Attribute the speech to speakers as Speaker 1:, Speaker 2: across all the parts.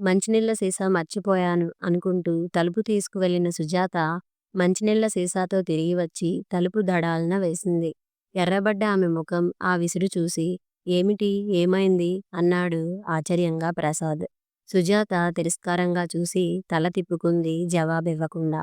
Speaker 1: మంచినీళ్ళ సీసా మర్చిపోయాను అనుకుంటూ తలుపు తీసుకువెళ్ళిన సుజాత మంచినీళ్ళ సీసాతో తిరిగి వచ్చి తలుపు దడాలన వేసింది. ఎర్రబడ్డ ఆమె ముఖం ఆ విసురు చూసి ఏమిటి ఏమైంది అన్నాడు ఆశ్చర్యంగా ప్రసాద్. సుజాత తిరస్కారంగా చూసి తల తిప్పుకుంది జవాబివ్వకుండా.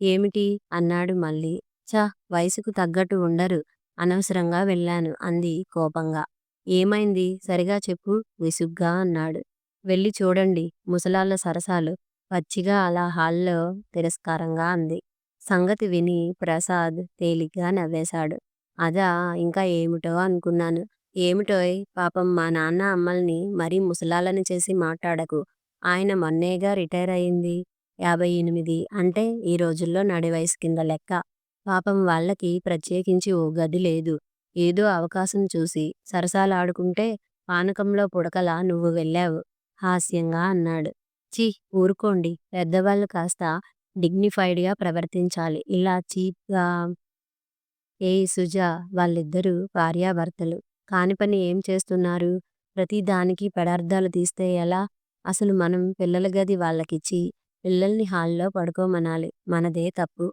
Speaker 1: ఏమిటి అన్నాడు మళ్ళీ. చ వయసుకు తగ్గట్టు ఉండరు అనవసరంగా వెళ్ళాను అంది కోపంగా. ఏమైంది సరిగా చెప్పు విసుగ్గా అన్నాడు. వెళ్ళి చూడండి ముసలాళ్ళ సరసాలు పచ్చిగా అలా హాల్లో తిరస్కారంగా అంది. సంగతి విని ప్రసాద్ తేలిగ్గా నవ్వేశాడు. అదా ఇంకా ఏమిటో అనుకున్నాను. ఏమిటోయ్ పాపం మా నాన్న అమ్మల్ని మరీ ముసలాళ్ళని చేసి మాట్లాడకు. ఆయన మొన్నేగా రిటైర్ అయింది. యాభై ఎనిమిది అంటే ఈ రోజుల్లో నడి వయసు కింద లెక్క. పాపం వాళ్ళకి ప్రత్యేకించి ఓ గది లేదు. ఏదో అవకాశం చూసి సరసాలాడుకుంటే పానకంలో పుడకలా నువ్వు వెళ్ళావు హాస్యంగా అన్నాడు. ఛీ ఊరుకోండి పెద్దవాళ్ళు కాస్త డిగ్నిఫైడ్గా ప్రవర్తించాలి ఇలా చీప్ ఏ ఏయ్ సుజా వాళ్ళిద్దరూ భార్యాభర్తలు. కాని పని ఏం చేస్తున్నారు? ప్రతి దానికి పెడార్థాలు తీస్తే ఎలా? అసలు మనం పిల్లల గది వాళ్ళకిచ్చి పిల్లల్ని హాల్లో పడుకోమనాలి. మనదే తప్పు.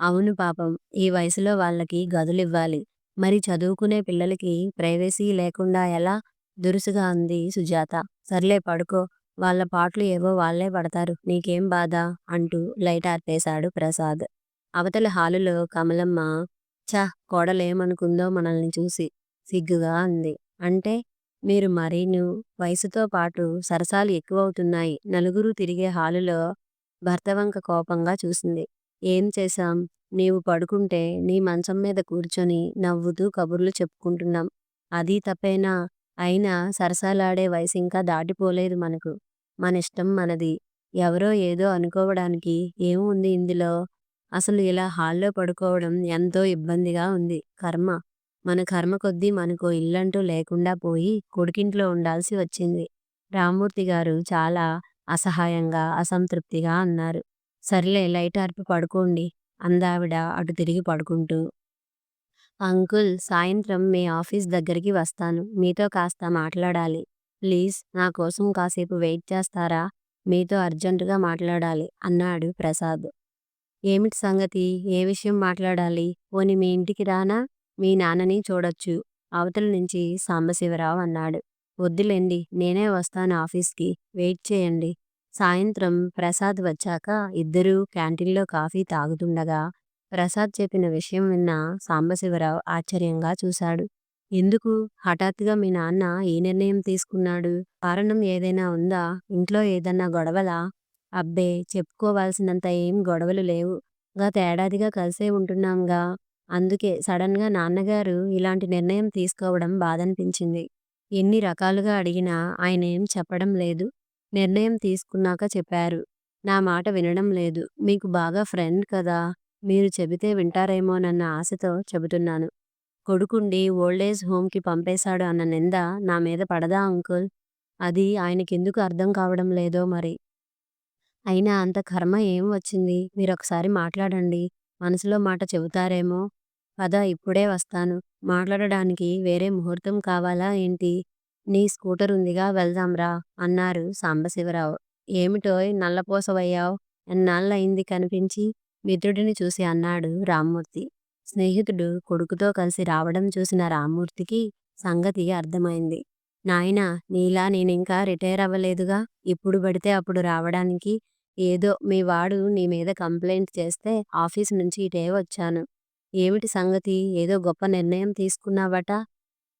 Speaker 1: అవును పాపం ఈ వయసులో వాళ్ళకి గదులివ్వాలి. మరి చదువుకునే పిల్లలకి ప్రైవసీ లేకుండా ఎలా? దురుసుగా అంది సుజాత. సర్లే పడుకో. వాళ్ళ పాటలు ఏవో వాళ్ళే పడతారు. నీకేం బాధ? అంటూ లైట్ ఆర్పేశాడు ప్రసాద్. అవతల హాలులో కమలమ్మ చ కోడలేమనుకుందో మనల్ని చూసి సిగ్గుగా అంది. అంటే? మీరు మరీను వయసుతో పాటు సరసాలు ఎక్కువవుతున్నాయి నలుగురు తిరిగే హాలులో భర్తవంక కోపంగా చూసింది. ఏం చేశాం? నీవు పడుకుంటే నీ మంచం మీద కూర్చొని నవ్వుతూ కబుర్లు చెప్పుకుంటున్నాం. అదీ తప్పేనా? అయినా సరసాలాడే వయసు ఇంకా దాటిపోలేదు మనకు. మనిష్టం మనది. ఎవరో ఏదో అనుకోవడానికి ఏముంది ఇందులో? అసలు ఇలా హాల్లో పడుకోవడం ఎంతో ఇబ్బందిగా ఉంది. కర్మ. మన కర్మ కొద్దీ మనకో ఇల్లంటూ లేకుండా పోయి కొడుకింట్లో ఉండాల్సి వచ్చింది. రామ్మూర్తిగారు చాలా అసహాయంగా అసంతృప్తిగా అన్నారు. సర్లే లైటార్పి పడుకోండి అందావిడ అటు తిరిగి పడుకుంటూ. అంకుల్ సాయంత్రం మీ ఆఫీస్ దగ్గరికి వస్తాను. మీతో కాస్త మాట్లాడాలి. ప్లీజ్ నా కోసం కాసేపు వెయిట్ చేస్తారా? మీతో అర్జెంటుగా మాట్లాడాలి అన్నాడు ప్రసాద్. ఏమిటి సంగతి? ఏ విషయం మాట్లాడాలి? పోని మీ ఇంటికి రానా? మీ నాన్నని చూడొచ్చు అవతల నుంచి సాంబశివరావు అన్నాడు. వద్దులేండి నేనే వస్తాను ఆఫీస్కి. వెయిట్ చేయండి. సాయంత్రం ప్రసాద్ వచ్చాక ఇద్దరూ క్యాంటీన్లో కాఫీ తాగుతుండగా ప్రసాద్ చెప్పిన విషయం విన్న సాంబశివరావు ఆశ్చర్యంగా చూశాడు. ఎందుకు? హఠాత్తుగా మీ నాన్న ఈ నిర్ణయం తీసుకున్నాడు? కారణం ఏదైనా ఉందా? ఇంట్లో ఏదన్నా గొడవలా? అబ్బే చెప్పుకోవాల్సినంత ఏం గొడవలు లేవు. గతేడాదిగా కలిసే ఉంటున్నాంగా. అందుకే సడన్గా నాన్నగారు ఇలాంటి నిర్ణయం తీసుకోవడం బాధనిపించింది. ఎన్ని రకాలుగా అడిగినా ఆయనేం చెప్పడం లేదు. నిర్ణయం తీసుకున్నాక చెప్పారు. నా మాట వినడం లేదు. మీకు బాగా ఫ్రెండ్ కదా. మీరు చెబితే వింటారేమోనన్న ఆశతో చెబుతున్నాను. కొడుకుండి ఓల్డేజ్ హోమ్కి పంపేశాడు అన్న నింద నా మీద పడదా అంకుల్? అది ఆయనకెందుకు అర్థం కావడం లేదో మరి. అయినా అంత కర్మ ఏం వచ్చింది? మీరొకసారి మాట్లాడండి. మనసులో మాట చెబుతారేమో. పద ఇప్పుడే వస్తాను. మాట్లాడడానికి వేరే ముహూర్తం కావాలా ఏంటి? నీ స్కూటరుందిగా వెళ్దాంరా అన్నారు సాంబశివరావు. ఏమిటోయ్ నల్లపూసవయ్యావ్? ఎన్నాళ్ళయింది కనిపించి? మిత్రుడిని చూసి అన్నాడు రామ్మూర్తి. స్నేహితుడు కొడుకుతో కలిసి రావడం చూసిన రామ్మూర్తికి సంగతి అర్థమైంది. నాయనా నీలా నేనింకా రిటైర్ అవ్వలేదుగా. ఎప్పుడు పడితే అప్పుడు రావడానికి. ఏదో మీ వాడు నీ మీద కంప్లైంట్ చేస్తే ఆఫీస్ నుంచి ఇటే వచ్చాను. ఏమిటి సంగతి? ఏదో గొప్ప నిర్ణయం తీసుకున్నావట?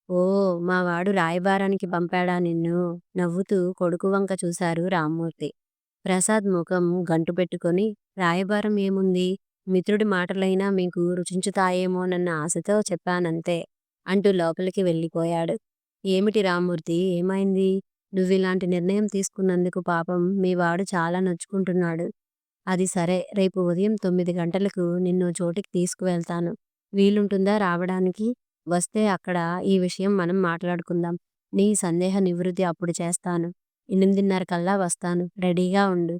Speaker 1: ఓ మా వాడు రాయబారానికి పంపాడా నిన్ను? నవ్వుతూ కొడుకు వంక చూశారు రామ్మూర్తి. ప్రసాద్ ముఖం గంటు పెట్టుకొని రాయబారం ఏముంది? మిత్రుడి మాటలైనా మీకు రుచించుతాయేమోనన్న ఆశతో చెప్పానంతే అంటూ లోపలికి వెళ్ళిపోయాడు. ఏమిటి రామ్మూర్తి ఏమైంది? నువ్విలాంటి నిర్ణయం తీసుకున్నందుకు పాపం మీ వాడు చాలా నొచ్చుకుంటున్నాడు. అది సరే రేపు ఉదయం తొమ్మిది గంటలకు నిన్ను చోటికి తీసుకువెళ్తాను. వీలుంటుందా రావడానికి? వస్తే అక్కడ ఈ విషయం మనం మాట్లాడుకుందాం. నీ సందేహ నివృత్తి అప్పుడు చేస్తాను. ఎనిమిదిన్నరకల్లా వస్తాను. రెడీగా ఉండు.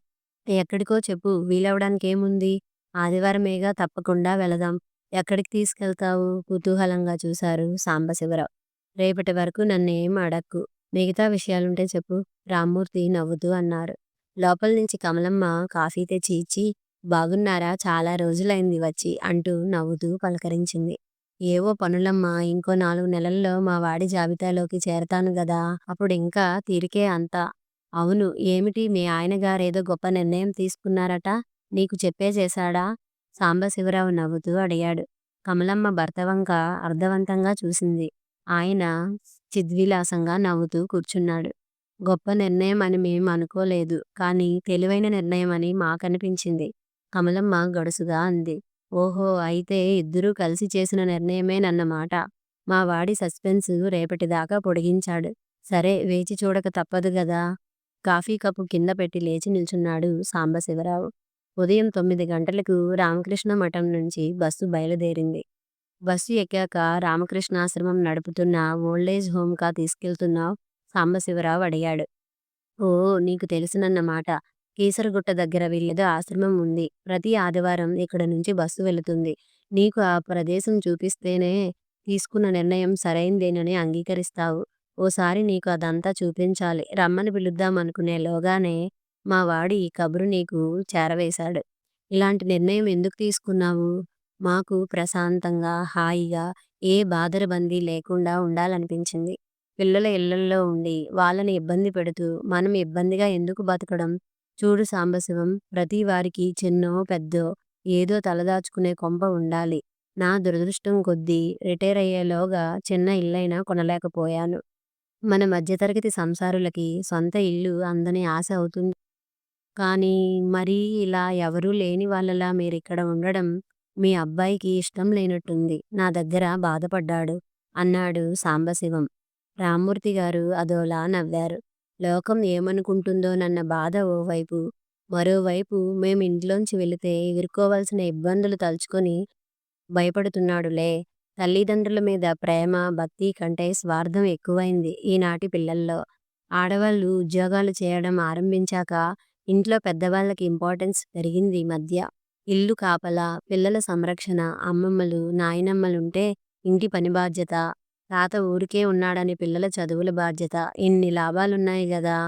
Speaker 1: ఎక్కడికో చెప్పు వీలవడానికేముంది? ఆదివారమేగా తప్పకుండా వెళదాం. ఎక్కడికి తీసుకెళ్తావు? కుతూహలంగా చూశారు సాంబశివరావు. రేపటి వరకు నన్నేం అడక్కు. మిగతా విషయాలుంటే చెప్పు రామ్మూర్తి నవ్వుతూ అన్నారు. లోపల నుంచి కమలమ్మ కాఫీ తెచ్చి ఇచ్చి బాగున్నారా చాలా రోజులైంది వచ్చి అంటూ నవ్వుతూ పలకరించింది. ఏవో పనులమ్మా ఇంకో నాలుగు నెలల్లో మా వాడి జాబితాలోకి చేరతాను గదా అప్పుడింకా తీరికే అంతా. అవును ఏమిటి మీ ఆయనగారేదో గొప్ప నిర్ణయం తీసుకున్నారట నీకు చెప్పే చేశాడా సాంబశివరావు నవ్వుతూ అడిగాడు. కమలమ్మ భర్తవంక అర్థవంతంగా చూసింది. ఆయన చిద్విలాసంగా నవ్వుతూ కూర్చున్నాడు. గొప్ప నిర్ణయం అని మేము అనుకోలేదు. కానీ తెలివైన నిర్ణయం అని మాకనిపించింది. కమలమ్మ గడుసుగా అంది. ఓహో అయితే ఇద్దరూ కలిసి చేసిన నిర్ణయమేనన్నమాట. మా వాడి సస్పెన్సు రేపటిదాకా పొడిగించాడు. సరే వేచి చూడక తప్పదు గదా! కాఫీ కప్పు కింద పెట్టి లేచి నిల్చున్నాడు సాంబశివరావు. ఉదయం తొమ్మిది గంటలకు రామకృష్ణ మఠం నుంచి బస్సు బయలుదేరింది. బస్సు ఎక్కాక రామకృష్ణాశ్రమం నడుపుతున్న ఓల్డేజ్ హోంకా తీసుకెళ్తున్నావ్? సాంబశివరావు అడిగాడు. ఓ నీకు తెలుసునన్నమాట. కీసరగుట్ట దగ్గర వీళ్ళేదో ఆశ్రమం ఉంది. ప్రతి ఆదివారం ఇక్కడ నుంచి బస్సు వెళుతుంది. నీకు ఆ ప్రదేశం చూపిస్తేనే తీసుకున్న నిర్ణయం సరైందేనని అంగీకరిస్తావు. ఓసారి నీకు అదంతా చూపించాలి. రమ్మని పిలుద్దామనుకునేలోగానే మా వాడు ఈ కబురు నీకు చేరవేశాడు. ఇలాంటి నిర్ణయం ఎందుకు తీసుకున్నావు? మాకు ప్రశాంతంగా, హాయిగా, ఏ బాదరబందీ లేకుండా ఉండాలనిపించింది. పిల్లల ఇళ్ళల్లో ఉండి వాళ్ళని ఇబ్బంది పెడుతూ మనం ఇబ్బందిగా ఎందుకు బతకడం? చూడు సాంబశివం ప్రతి వారికి చిన్నో పెద్దో ఏదో తలదాచుకునే కొంప ఉండాలి. నా దురదృష్టం కొద్దీ రిటైరయ్యేలోగా చిన్న ఇల్లైనా కొనలేకపోయాను. మన మధ్యతరగతి సంసారులకి సొంత ఇల్లు అందని ఆశ అవుతుంది. కానీ మరీ ఇలా ఎవరూ లేని వాళ్ళలా మీరిక్కడ ఉండడం మీ అబ్బాయికి ఇష్టం లేనట్టుంది. నా దగ్గర బాధపడ్డాడు అన్నాడు సాంబశివం. రామ్మూర్తిగారు అదోలా నవ్వారు. లోకం ఏమనుకుంటుందోనన్న బాధ ఓవైపు, మరోవైపు మేం ఇంట్లోంచి వెళితే ఎదుర్కోవాల్సిన ఇబ్బందులు తలుచుకొని భయపడుతున్నాడులే. తల్లిదండ్రుల మీద ప్రేమ, భక్తి కంటే స్వార్థం ఎక్కువైంది ఈనాటి పిల్లల్లో. ఆడవాళ్ళు ఉద్యోగాలు చేయడం ఆరంభించాక ఇంట్లో పెద్దవాళ్ళకి ఇంపార్టెన్స్ పెరిగింది ఈ మధ్య. ఇల్లు కాపలా, పిల్లల సంరక్షణ అమ్మమ్మలు, నాయనమ్మలుంటే ఇంటి పని బాధ్యత, తాత ఊరికే ఉన్నాడని పిల్లల చదువుల బాధ్యత ఇన్ని లాభాలున్నాయి కదా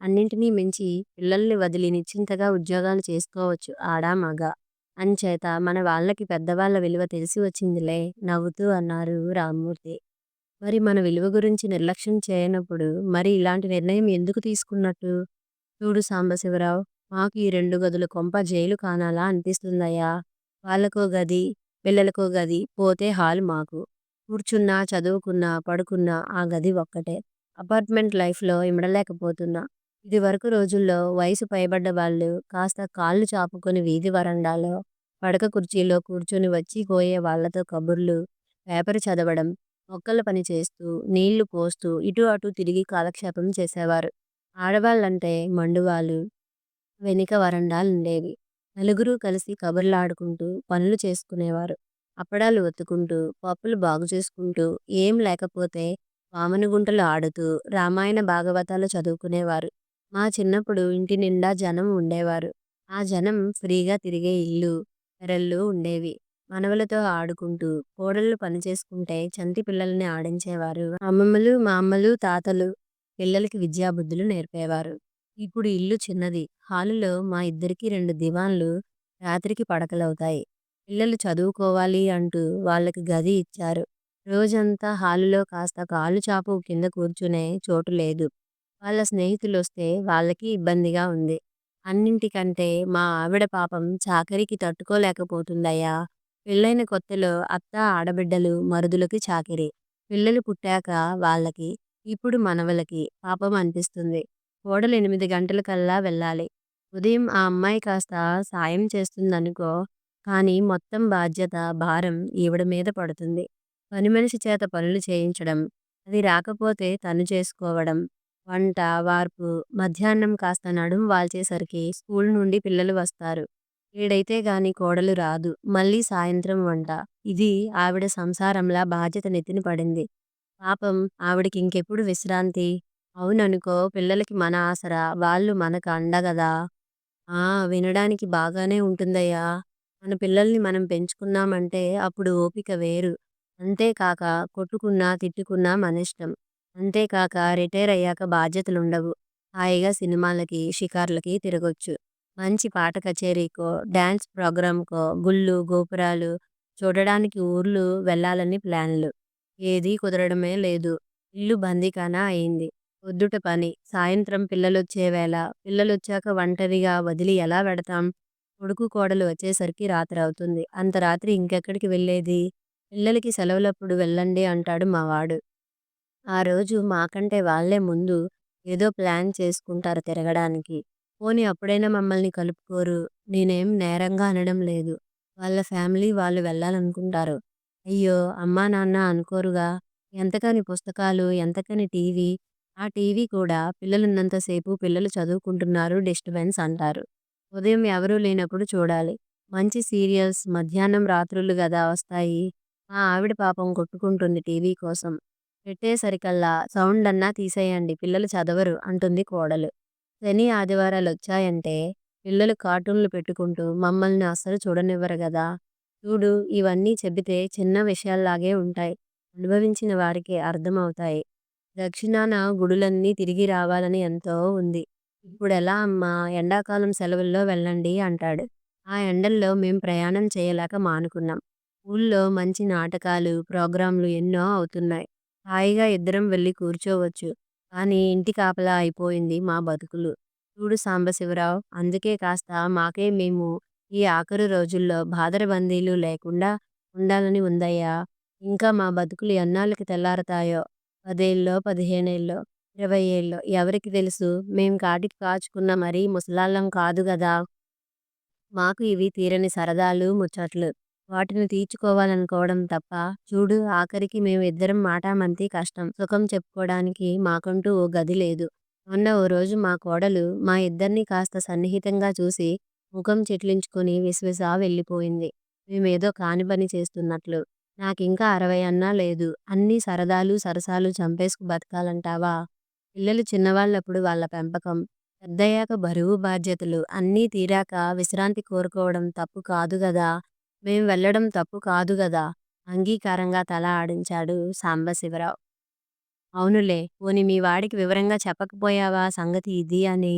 Speaker 1: అన్నింటినీ మించి పిల్లల్ని వదిలి నిశ్చింతగా ఉద్యోగాలు చేసుకోవచ్చు ఆడా మగా. అంచేత మన వాళ్ళకి పెద్దవాళ్ళ విలువ తెలిసి వచ్చిందిలే నవ్వుతూ అన్నారు రామ్మూర్తి. మరి మన విలువ గురించి నిర్లక్ష్యం చేయనప్పుడు మరి ఇలాంటి నిర్ణయం ఎందుకు తీసుకున్నట్టు? చూడు సాంబశివరావు మాకు ఈ రెండు గదుల కొంప జైలు కానాలా అనిపిస్తుందయ్యా. వాళ్ళకో గది, పిల్లలకో గది, పోతే హాలు మాకు. కూర్చున్నా, చదువుకున్నా, పడుకున్నా ఆ గది ఒక్కటే. అపార్ట్మెంట్ లైఫ్లో ఇమడలేకపోతున్నా. ఇదివరకు రోజుల్లో వయసు పైబడ్డ వాళ్ళు కాస్త కాళ్ళు చాపుకొని వీధి వరండాలో, పడక కుర్చీలో కూర్చుని వచ్చి కోయే వాళ్ళతో కబుర్లు, పేపరు చదవడం, మొక్కల పని చేస్తూ, నీళ్ళు పోస్తూ ఇటు అటు తిరిగి కాలక్షేపం చేసేవారు. ఆడవాళ్ళంటే మండువాళ్ళు వెనుక వరండాలుండేవి. నలుగురు కలిసి కబుర్లాడుకుంటూ పనులు చేసుకునేవారు. అప్పడాలు ఒత్తుకుంటూ, పప్పులు బాగు చేసుకుంటూ ఏం లేకపోతే వామనగుంటలు ఆడుతూ, రామాయణ భాగవతాలు చదువుకునేవారు. మా చిన్నప్పుడు ఇంటి నిండా జనం ఉండేవారు. ఆ జనం ఫ్రీగా తిరిగే ఇల్లు పెరళ్ళు ఉండేవి. మనవలతో ఆడుకుంటూ, కోడళ్ళు పనిచేసుకుంటే చంటి పిల్లల్ని ఆడించేవారు. అమ్మమ్మలు, మామలు, తాతలు పిల్లలకి విద్యాబుద్ధులు నేర్పేవారు. ఇప్పుడు ఇల్లు చిన్నది. హాలులో మా ఇద్దరికీ రెండు దివాన్లు రాత్రికి పడకలవుతాయి. పిల్లలు చదువుకోవాలి అంటూ వాళ్ళకి గది ఇచ్చారు. రోజంతా హాలులో కాస్త కాలు చాపు కింద కూర్చునే చోటు లేదు. వాళ్ళ స్నేహితులు వస్తే వాళ్ళకి ఇబ్బందిగా ఉంది. అన్నింటికంటే మా ఆవిడ పాపం చాకరీకి తట్టుకోలేకపోతుందయ్యా. పెళ్ళైన కొత్తలో అత్త, ఆడబిడ్డలు, మరుదులకి చాకిరీ. పిల్లలు పుట్టాక వాళ్ళకి, ఇప్పుడు మనవలకి పాపం అనిపిస్తుంది. కోడలు ఎనిమిది గంటలకల్లా వెళ్ళాలి. ఉదయం ఆ అమ్మాయి కాస్త సాయం చేస్తుందనుకో. కానీ మొత్తం బాధ్యత, భారం ఈవిడ మీద పడుతుంది. పనిమనిషి చేత పనులు చేయించడం, అది రాకపోతే తను చేసుకోవడం, వంట, వార్పు, మధ్యాహ్నం కాస్త నడుం వాల్చేసరికి స్కూలు నుండి పిల్లలు వస్తారు. ఏడైతే గాని కోడలు రాదు. మళ్ళీ సాయంత్రం వంట. ఇది ఆవిడ సంసారంలా బాధ్యత నెత్తిన పడింది. పాపం ఆవిడకింకెప్పుడు విశ్రాంతి? అవుననుకో పిల్లలకి మన ఆసరా, వాళ్ళు మనకు అండ గదా! ఆ! వినడానికి బాగానే ఉంటుందయ్యా. మన పిల్లల్ని మనం పెంచుకున్నామంటే అప్పుడు ఓపిక వేరు. అంతేకాక కొట్టుకున్నా, తిట్టుకున్నా మనిష్టం. అంతేకాక రిటైర్ అయ్యాక బాధ్యతలుండవు. హాయిగా సినిమాలకి, షికార్లకి తిరగొచ్చు. మంచి పాట కచేరీకో, డాన్స్ ప్రోగ్రామ్‌కో, గుళ్ళు, గోపురాలు చూడడానికి ఊర్లు వెళ్ళాలని ప్లాన్లు. ఏదీ కుదరడమే లేదు. ఇల్లు బందీఖానా అయింది. పొద్దుట పని, సాయంత్రం పిల్లలొచ్చే వేళ, పిల్లలొచ్చాక ఒంటరిగా వదిలి ఎలా వెడతాం? కొడుకు, కోడలు వచ్చేసరికి రాత్రవుతుంది. అంత రాత్రి ఇంకెక్కడికి వెళ్ళేది? పిల్లలకి సెలవులప్పుడు వెళ్ళండి అంటాడు మావాడు ఆ రోజు మాకంటే వాళ్ళే ముందు ఏదో ప్లాన్ చేసుకుంటారు తిరగడానికి. పోనీ అప్పుడైనా మమ్మల్ని కలుపుకోరు. నేనేం నేరంగా అనడం లేదు. వాళ్ళ ఫ్యామిలీ వాళ్ళు వెళ్ళాలనుకుంటారు. అయ్యో! అమ్మా నాన్న అనుకోరుగా. ఎంతకని పుస్తకాలు, ఎంతకని టీవీ. ఆ టీవీ కూడా పిల్లలున్నంత సేపు పిల్లలు చదువుకుంటున్నారు డిస్టర్బెన్స్ అంటారు. ఉదయం ఎవరూ లేనప్పుడు చూడాలి. మంచి సీరియల్స్ మధ్యాహ్నం రాత్రుళ్ళు గదా వస్తాయి. మా ఆవిడ పాపం కొట్టుకుంటుంది టీవీ కోసం. పెట్టేసరికల్లా సౌండ్ అన్నా తీసేయండి పిల్లలు చదవరు అంటుంది కోడలు. శని, ఆదివారాలు వచ్చాయంటే పిల్లలు కార్టూన్లు పెట్టుకుంటూ మమ్మల్ని అస్సలు చూడనివ్వరు కదా చూడు ఇవన్నీ చెబితే చిన్న విషయాల్లాగే ఉంటాయి. అనుభవించిన వారికి అర్థమవుతాయి. దక్షిణాన గుడులన్నీ తిరిగి రావాలని ఎంతో ఉంది. ఇప్పుడెలా అమ్మా? ఎండాకాలం సెలవుల్లో వెళ్ళండి అంటాడు. ఆ ఎండల్లో మేం ప్రయాణం చేయలేక మానుకున్నాం. ఊళ్ళో మంచి నాటకాలు, ప్రోగ్రాంలు ఎన్నో అవుతున్నాయి. హాయిగా ఇద్దరం వెళ్ళి కూర్చోవచ్చు. కానీ ఇంటి కాపలా అయిపోయింది మా బతుకులు. చూడు సాంబశివరావ్! అందుకే కాస్త మాకే మేము ఈ ఆఖరు రోజుల్లో బాదరబందీలు లేకుండా ఉండాలని ఉందయ్యా! ఇంకా మా బతుకులు ఎన్నాళ్ళకి తెల్లారతాయో? పదేళ్ళో, పదిహేనేళ్ళో, ఇరవై ఏళ్ళో ఎవరికి తెలుసు? మేం కాటికి కాచుకున్న మరీ ముసలాళ్ళం కాదు గదా! మాకు ఇవి తీరని సరదాలు, ముచ్చట్లు. వాటిని తీర్చుకోవాలనుకోవడం తప్ప చూడు ఆఖరికి మేము ఇద్దరం మాటామంతి కష్టం సుఖం చెప్పుకోవడానికి మాకంటూ ఓ గది లేదు. మొన్న ఓ రోజు మా కోడలు మా ఇద్దరిని కాస్త సన్నిహితంగా చూసి ముఖం చిట్లించుకుని విసవిసా వెళ్ళిపోయింది. మేమేదో కాని పని చేస్తున్నట్లు. నాకింకా అరవై అన్నా లేదు. అన్నీ సరదాలు, సరసాలు చంపేసుకు బతకాలంటావా? పిల్లలు చిన్నవాళ్ళప్పుడు వాళ్ళ పెంపకం, పెద్దయ్యాక బరువు బాధ్యతలు అన్నీ తీరాక విశ్రాంతి కోరుకోవడం తప్పు కాదు గదా! మేం వెళ్ళడం తప్పు కాదు గదా! అంగీకారంగా తల ఆడించాడు సాంబశివరావు అవునులే. పోనీ మీ వాడికి వివరంగా చెప్పకపోయావా సంగతి ఇది అని?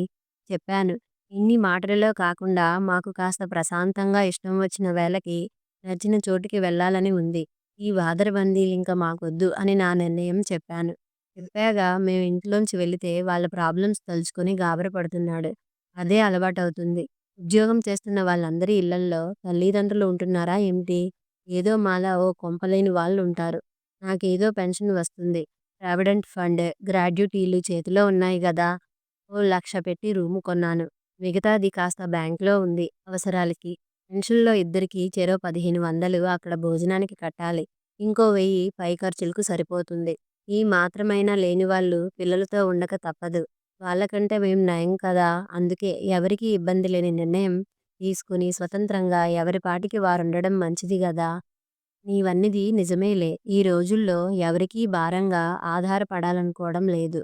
Speaker 1: చెప్పాను. ఇన్ని మాటలలో కాకుండా మాకు కాస్త ప్రశాంతంగా ఇష్టం వచ్చిన వేళకి నచ్చిన చోటుకి వెళ్ళాలని ఉంది. ఈ బాదరబందీలింక మాకొద్దు అని నా నిర్ణయం చెప్పాను. చెప్పాగా మేం ఇంట్లోంచి వెళితే వాళ్ళ ప్రాబ్లమ్స్ తలుచుకుని గాబరాపడుతున్నాడు. అదే అలవాటవుతుంది. ఉద్యోగం చేస్తున్న వాళ్ళందరి ఇళ్ళల్లో తల్లిదండ్రులు ఉంటున్నారా ఏమిటి? ఏదో మాలా ఓ కొంపలేని వాళ్ళుంటారు. నాకేదో పెన్షన్ వస్తుంది. ప్రావిడెంట్ ఫండ్, గ్రాడ్యుటీలు చేతిలో ఉన్నాయి గదా! ఓ లక్ష పెట్టి రూము కొన్నాను. మిగతాది కాస్త బ్యాంక్‌లో ఉంది అవసరాలకి. పెన్షన్‌లో ఇద్దరికీ చెరో పదిహేను వందలు అక్కడ భోజనానికి కట్టాలి. ఇంకో వెయ్యి పై ఖర్చులకు సరిపోతుంది. ఈ మాత్రమైనా లేనివాళ్ళు పిల్లలతో ఉండక తప్పదు. వాళ్ళకంటే మేం నయం కదా! అందుకే ఎవరికీ ఇబ్బంది లేని నిర్ణయం తీసుకుని స్వతంత్రంగా ఎవరి పాటికి వారుండడం మంచిది గదా! నీవన్నది నిజమేలే. ఈ రోజుల్లో ఎవరికీ భారంగా ఆధారపడాలనుకోవడం లేదు.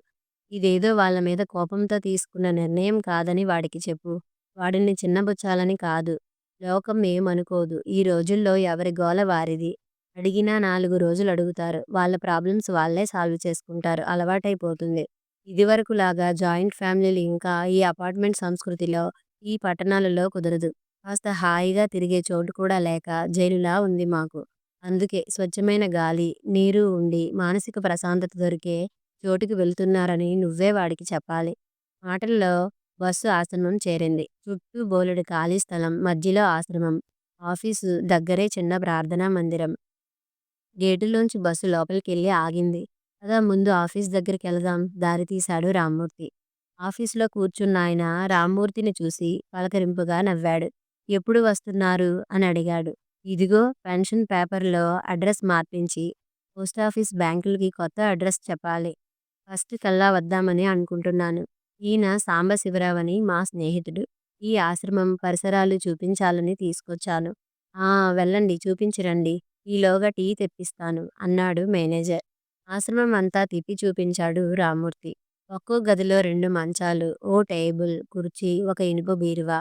Speaker 1: ఇదేదో వాళ్ళ మీద కోపంతో తీసుకున్న నిర్ణయం కాదని వాడికి చెప్పు. వాడిని చిన్నబుచ్చాలని కాదు. లోకం ఏమనుకోదు. ఈ రోజుల్లో ఎవరి గోల వారిది. అడిగినా నాలుగు రోజులడుగుతారు. వాళ్ళ ప్రాబ్లమ్స్ వాళ్ళే సాల్వ్ చేసుకుంటారు. అలవాటైపోతుంది. ఇదివరకులాగా జాయింట్ ఫ్యామిలీలు ఇంకా ఈ అపార్ట్‌మెంట్ సంస్కృతిలో ఈ పట్టణాలలో కుదరదు. కాస్త హాయిగా తిరిగే చోటు కూడా లేక జైలులా ఉంది మాకు. అందుకే స్వచ్ఛమైన గాలి, నీరు ఉండి మానసిక ప్రశాంతత దొరికే చోటుకి వెళ్తున్నారని నువ్వే వాడికి చెప్పాలి. మాటల్లో బస్సు ఆశ్రమం చేరింది. చుట్టూ బోలెడు ఖాళీ స్థలం. మధ్యలో ఆశ్రమం. ఆఫీసు దగ్గరే చిన్న ప్రార్థనా మందిరం. గేటులోంచి బస్సు లోపలికెళ్ళి ఆగింది. పద ముందు ఆఫీస్ దగ్గరికి వెళదాం దారి తీశాడు రామ్మూర్తి. ఆఫీసులో కూర్చున్నాయన రామ్మూర్తిని చూసి పలకరింపుగా నవ్వాడు. ఎప్పుడు వస్తున్నారు? అని అడిగాడు. ఇదిగో పెన్షన్ పేపర్‌లో అడ్రస్ మార్పించి పోస్టాఫీస్, బ్యాంకులకి కొత్త అడ్రస్ చెప్పాలి. ఫస్ట్ కల్లా వద్దామని అనుకుంటున్నాను. ఈయన సాంబశివరావ్ అని మా స్నేహితుడు. ఈ ఆశ్రమం, పరిసరాలు చూపించాలని తీసుకొచ్చాను. ఆ! వెళ్ళండి చూపించిరండి. ఈలోగా టీ తెప్పిస్తాను అన్నాడు మేనేజర్. ఆశ్రమం అంతా తిప్పి చూపించాడు రామ్మూర్తి. ఒక్కో గదిలో రెండు మంచాలు, ఓ టేబుల్, కుర్చీ, ఒక ఇనుప బీరువా.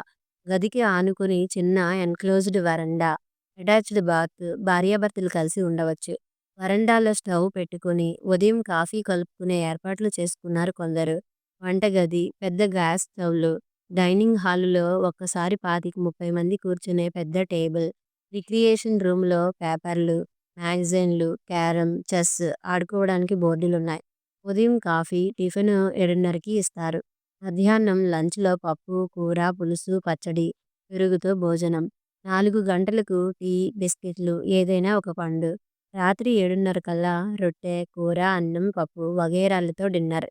Speaker 1: గదికి ఆనుకుని చిన్న ఎన్‌క్లోజ్డ్ వరండా. Attached bath. భార్యాభర్తలు కలిసి ఉండవచ్చు. వరండాలో స్టవ్ పెట్టుకుని ఉదయం కాఫీ కలుపుకునే ఏర్పాట్లు చేసుకున్నారు కొందరు. వంటగది, పెద్ద గ్యాస్ స్టవ్లు, డైనింగ్ హాలులో ఒక్కసారి పాతిక ముప్పై మంది కూర్చునే పెద్ద టేబుల్, రిక్రియేషన్ రూమ్లో పేపర్లు, మ్యాగజైన్లు, క్యారమ్, చెస్ ఆడుకోవడానికి బోర్డులు ఉన్నాయి ఉదయం కాఫీ, టిఫిన్ ఏడున్నరకి ఇస్తారు. మధ్యాహ్నం లంచ్లో పప్పు, కూర, పులుసు, పచ్చడి, పెరుగుతో భోజనం. నాలుగు గంటలకు టీ, బిస్కెట్లు, ఏదైనా ఒక పండు. రాత్రి ఏడున్నర కల్లా రొట్టె, కూర, అన్నం, పప్పు వగేరాలతో డిన్నర్.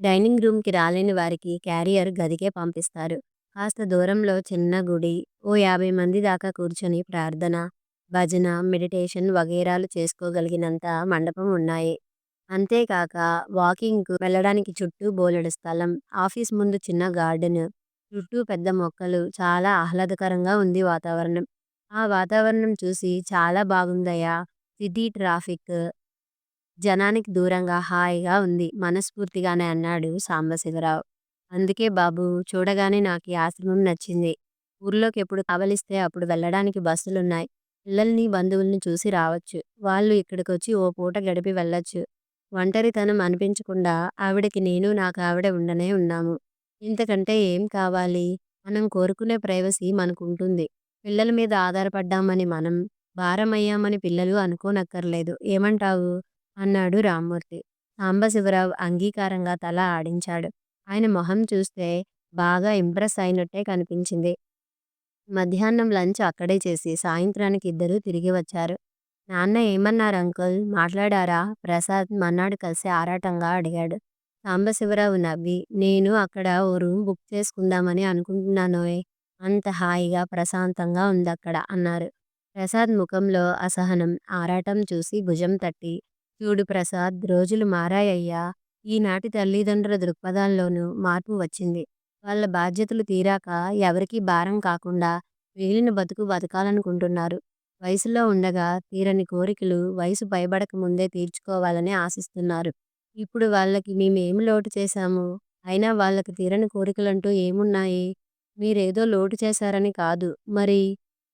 Speaker 1: డైనింగ్ రూమ్కి రాలేని వారికి క్యారియర్ గదికే పంపిస్తారు. కాస్త దూరంలో చిన్న గుడి, ఓ యాభై మంది దాకా కూర్చొని ప్రార్థన, భజన, మెడిటేషన్ వగైరాలు చేసుకోగలిగినంత మండపం ఉన్నాయి. అంతేకాక వాకింగ్కు వెళ్ళడానికి చుట్టూ బోలెడు స్థలం, ఆఫీస్ ముందు చిన్న గార్డెన్, చుట్టూ పెద్ద మొక్కలు చాలా ఆహ్లాదకరంగా ఉంది వాతావరణం. ఆ వాతావరణం చూసి చాలా బాగుందయ్యా సిటీ ట్రాఫిక్, జనానికి దూరంగా హాయిగా ఉంది మనస్ఫూర్తిగానే అన్నాడు సాంబశివరావు. అందుకే బాబూ చూడగానే నాకీ ఆశ్రమం నచ్చింది. ఊర్లోకి ఎప్పుడు కావలిస్తే అప్పుడు వెళ్ళడానికి బస్సులున్నాయి. పిల్లల్ని, బంధువుల్ని చూసి రావచ్చు. వాళ్ళు ఇక్కడికి వచ్చి ఓ పూట గడిపి వెళ్ళొచ్చు. ఒంటరితనం అనిపించకుండా ఆవిడకి నేను నాకు ఆవిడ ఉండనే ఉన్నాము. ఇంతకంటే ఏం కావాలి? మనం కోరుకునే ప్రైవసీ మనకుంటుంది. పిల్లల మీద ఆధారపడ్డామని మనం, భారమయ్యామని పిల్లలు అనుకోనక్కర్లేదు. ఏమంటావు? అన్నాడు రామ్మూర్తి. సాంబశివరావు అంగీకారంగా తల ఆడించాడు. ఆయన మొహం చూస్తే బాగా ఇంప్రెస్ అయినట్టే కనిపించింది. మధ్యాహ్నం లంచ్ అక్కడే చేసి సాయంత్రానికి ఇద్దరూ తిరిగి వచ్చారు. నాన్న ఏమన్నారు అంకుల్? మాట్లాడారా? ప్రసాద్ మన్నాడు కలిసి ఆరాటంగా అడిగాడు. సాంబశివరావు నవ్వి, నేను అక్కడ ఓ రూమ్ బుక్ చేసుకుందామని అనుకుంటున్నానోయ్. అంత హాయిగా, ప్రశాంతంగా ఉందక్కడ అన్నారు. ప్రసాద్ ముఖంలో అసహనం, ఆరాటం చూసి భుజం తట్టి, చూడు ప్రసాద్ రోజులు మారాయయ్యా ఈనాటి తల్లిదండ్రుల దృక్పథాల్లోనూ మార్పు వచ్చింది. వాళ్ళ బాధ్యతలు తీరాక ఎవరికీ భారం కాకుండా మిగిలిన బతుకు బతకాలనుకుంటున్నారు. వయసులో ఉండగా తీరని కోరికలు వయసు పైబడక ముందే తీర్చుకోవాలని ఆశిస్తున్నారు. ఇప్పుడు వాళ్ళకి మేమేం లోటు చేశాము? అయినా వాళ్ళకి తీరని కోరికలంటూ ఏమున్నాయి? మీరేదో లోటు చేశారని కాదు. మరి?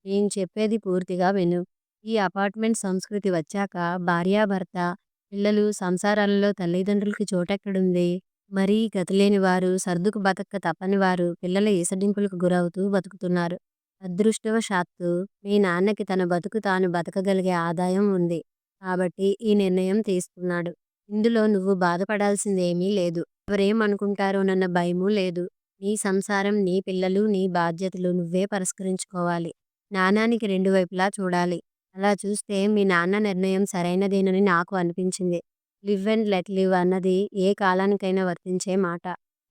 Speaker 1: నేను చెప్పేది పూర్తిగా విను. ఈ అపార్ట్మెంట్ సంస్కృతి వచ్చాక భార్యాభర్త, పిల్లలు సంసారాలలో తల్లిదండ్రులకి చోటెక్కడుంది? మరీ గతిలేనివారు, సర్దుకు బతక్క తప్పనివారు పిల్లల ఈసడింపులకు గురవుతూ బతుకుతున్నారు. అదృష్టవశాత్తు మీ నాన్నకి తన బతుకు తాను బతకగలిగే ఆదాయం ఉంది. కాబట్టి ఈ నిర్ణయం తీసుకున్నాడు. ఇందులో నువ్వు బాధపడాల్సిందేమీ లేదు. ఎవరేమనుకుంటారోనన్న భయమూ లేదు. నీ సంసారం, నీ పిల్లలు, నీ బాధ్యతలు నువ్వే పరిష్కరించుకోవాలి. నాణానికి రెండు వైపులా చూడాలి. అలా చూస్తే మీ నాన్న నిర్ణయం సరైనదేనని నాకు అనిపించింది. లివ్ అండ్ లెట్ లివ్ అన్నది ఏ కాలానికైనా వర్తించే మాట.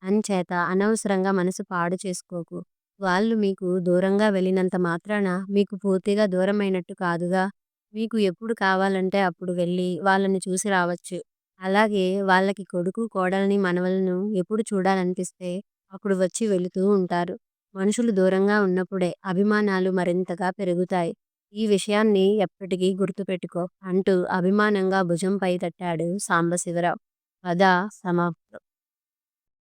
Speaker 1: అంచేత అనవసరంగా మనసు పాడు చేసుకోకు. వాళ్ళు మీకు దూరంగా వెళ్ళినంత మాత్రాన మీకు పూర్తిగా దూరమైనట్టు కాదుగా. మీకు ఎప్పుడు కావాలంటే అప్పుడు వెళ్ళి వాళ్ళని చూసి రావచ్చు. అలాగే వాళ్ళకి కొడుకు, కోడల్ని, మనవలను ఎప్పుడు చూడాలనిపిస్తే అప్పుడు వచ్చి వెళుతూ ఉంటారు. మనుషులు దూరంగా ఉన్నప్పుడే అభిమానాలు మరింతగా పెరుగుతాయి. ఈ విషయాన్ని ఎప్పటికీ గుర్తుపెట్టుకో అంటూ అభిమానంగా భుజంపై తట్టాడు సాంబశివరావు. కథ సమాప్తం